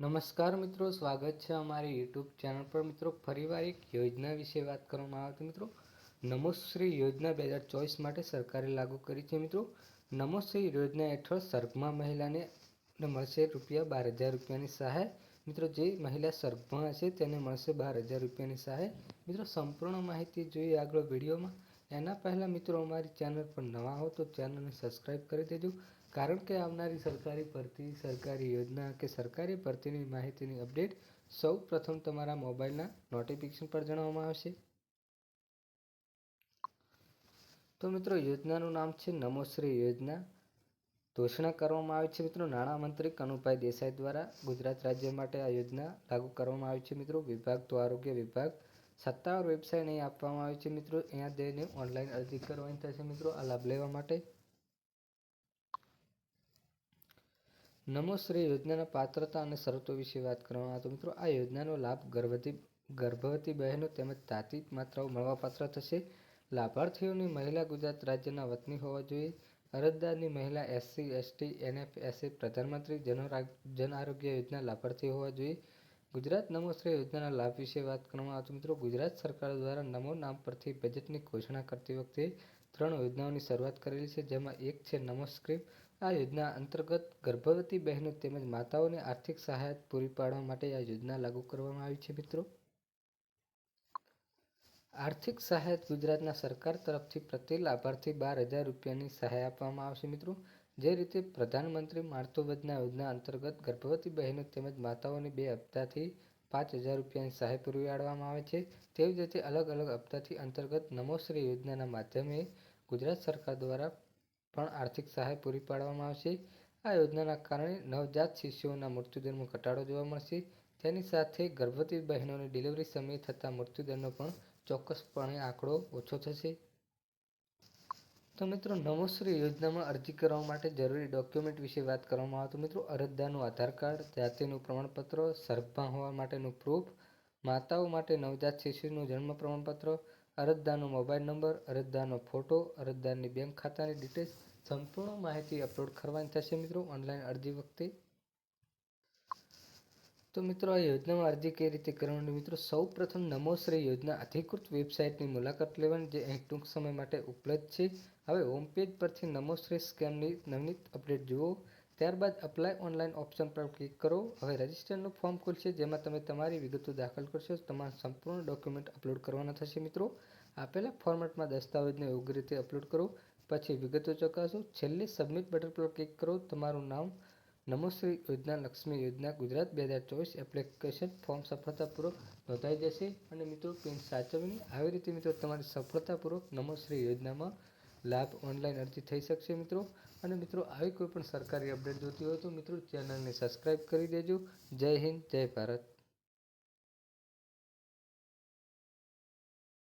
નમસ્કાર મિત્રો, સ્વાગત છે અમારી યુટ્યુબ ચેનલ પર. મિત્રો, ફરીવાર એક યોજના વિશે વાત કરવામાં આવે મિત્રો, નમોશ્રી યોજના બે હજાર ચોવીસ માટે સરકારે લાગુ કરી છે. મિત્રો, નમોશ્રી યોજના હેઠળ સર્ગમાં મહિલાને મળશે રૂપિયા બાર હજાર રૂપિયાની સહાય. મિત્રો, જે મહિલા સર્ગમાં હશે તેને મળશે બાર હજાર રૂપિયાની સહાય. મિત્રો, સંપૂર્ણ માહિતી જોઈએ આગળ વિડીયોમાં. એના પહેલાં મિત્રો અમારી ચેનલ પર નવા હો તો ચેનલને સબસ્ક્રાઈબ કરી દેજો. કારણ કે આવનારી સરકારી ભરતી, સરકારી યોજના કે સરકારી ભરતીની માહિતીની અપડેટ સૌ પ્રથમ તમારા મોબાઈલના નોટિફિકેશન પર જણાવવામાં આવશે. તો મિત્રો યોજનાનું નામ છે નમોશ્રી યોજના. ઘોષણા કરવામાં આવી છે મિત્રો નાણામંત્રી કનુભાઈ દેસાઈ દ્વારા ગુજરાત રાજ્ય માટે આ યોજના લાગુ કરવામાં આવી છે મિત્રો. વિભાગ તો આરોગ્ય વિભાગ સત્તાવાર વેબસાઇટ અહીં આપવામાં આવી છે મિત્રો. અહીંયા જઈને ઓનલાઈન અરજી કરવાની થશે મિત્રો. આ લાભ લેવા માટે. નમોશ્રી યોજનાના પાત્રતા અને શરતો વિશે વાત કરવામાં આવે તો મિત્રો, આ યોજનાનો લાભ ગર્ભવતી ગર્ભવતી બહેનો તેમજ તાતી માત્રાઓ મળવાપાત્ર થશે. લાભાર્થીઓની મહિલા ગુજરાત રાજ્યના વતની હોવા જોઈએ. અરજદારની મહિલા એસસી, એસટી એનએફએસએ પ્રધાનમંત્રી જન આરોગ્ય યોજના લાભાર્થી હોવા જોઈએ. ગુજરાત નમોશ્રી યોજનાના લાભ વિશે વાત કરવામાં આવતું મિત્રો, ગુજરાત સરકાર દ્વારા નમો નામ પરથી બજેટની ઘોષણા કરતી વખતે ત્રણ યોજનાઓની શરૂઆત કરેલી છે. જેમાં એક છે નમોસ્ક્રીમ આ યોજના અંતર્ગત ગર્ભવતી બહેનો તેમજ માતાઓને આર્થિક સહાય પૂરી પાડવા માટે આ યોજના લાગુ કરવામાં આવી છે મિત્રો. આર્થિક સહાય ગુજરાતના સરકાર તરફથી પ્રતિ લાભાર્થી બાર હજાર રૂપિયાની સહાય આપવામાં આવશે મિત્રો. જે રીતે પ્રધાનમંત્રી માતૃવંદના યોજના અંતર્ગત ગર્ભવતી બહેનો તેમજ માતાઓને બે હપ્તાથી પાંચ હજાર રૂપિયાની સહાય પૂરી પાડવામાં આવે છે. તેવી જ રીતે અલગ અલગ હપ્તાથી અંતર્ગત નમોશ્રી યોજનાના માધ્યમે ગુજરાત સરકાર દ્વારા પણ આર્થિક સહાય પૂરી પાડવામાં આવશે. આ યોજનાના કારણે નવજાત શિશુઓના મૃત્યુદરમાં ઘટાડો જોવા મળશે. તેની સાથે ગર્ભવતી બહેનોની ડિલિવરી સમયે થતા મૃત્યુદરનો પણ ચોક્કસપણે આંકડો ઓછો થશે. તો મિત્રો નમોશ્રી યોજનામાં અરજી કરવા માટે જરૂરી ડોક્યુમેન્ટ વિશે વાત કરવામાં આવે મિત્રો, અરજદારનું આધાર કાર્ડ, જાતિનું પ્રમાણપત્ર સર્ભમાં હોવા માટેનું પ્રૂફ માતાઓ માટે નવજાત શિશુનું જન્મ પ્રમાણપત્ર, અરજદારનો મોબાઈલ નંબર અરજદારનો ફોટો અરજદારની બેંક ખાતાની ડિટેલ્સ સંપૂર્ણ માહિતી અપલોડ કરવાની થશે મિત્રો. ઓનલાઈન અરજી વખતે તો મિત્રો આ યોજનામાં અરજી કઈ રીતે કરવાની? મિત્રો સૌ પ્રથમ નમોશ્રી યોજના અધિકૃત વેબસાઇટની મુલાકાત લેવાની જે અહીં ટૂંક સમય માટે ઉપલબ્ધ છે. હવે હોમ પેજ પરથી નમોશ્રી સ્કેમની નવનીત અપડેટ જુઓ. ત્યારબાદ અપ્લાય ઓનલાઈન ઓપ્શન પર ક્લિક કરો. હવે રજિસ્ટરનું ફોર્મ ખુલશે જેમાં તમે તમારી વિગતો દાખલ કરશો. તમારા સંપૂર્ણ ડોક્યુમેન્ટ અપલોડ કરવાના થશે મિત્રો. આપેલા ફોર્મેટમાં દસ્તાવેજને યોગ્ય રીતે અપલોડ કરો. પછી વિગતો ચકાસો. છેલ્લે સબમિટ બટન પર ક્લિક કરો. તમારું નામ નમોશ્રી યોજના લક્ષ્મી યોજના ગુજરાત બે હજાર ચોવીસ એપ્લિકેશન ફોર્મ સફળતાપૂર્વક નોંધાઈ જશે. અને મિત્રો પિન સાચવણી. આવી રીતે મિત્રો, તમારી સફળતાપૂર્વક નમોશ્રી યોજનામાં લાભ ઓનલાઈન અરજી થઈ શકશે મિત્રો. અને મિત્રો, આવી કોઈ પણ સરકારી અપડેટ જોતી હોય તો મિત્રો, ચેનલને સબસ્ક્રાઈબ કરી દેજો. જય હિન્દ, જય ભારત.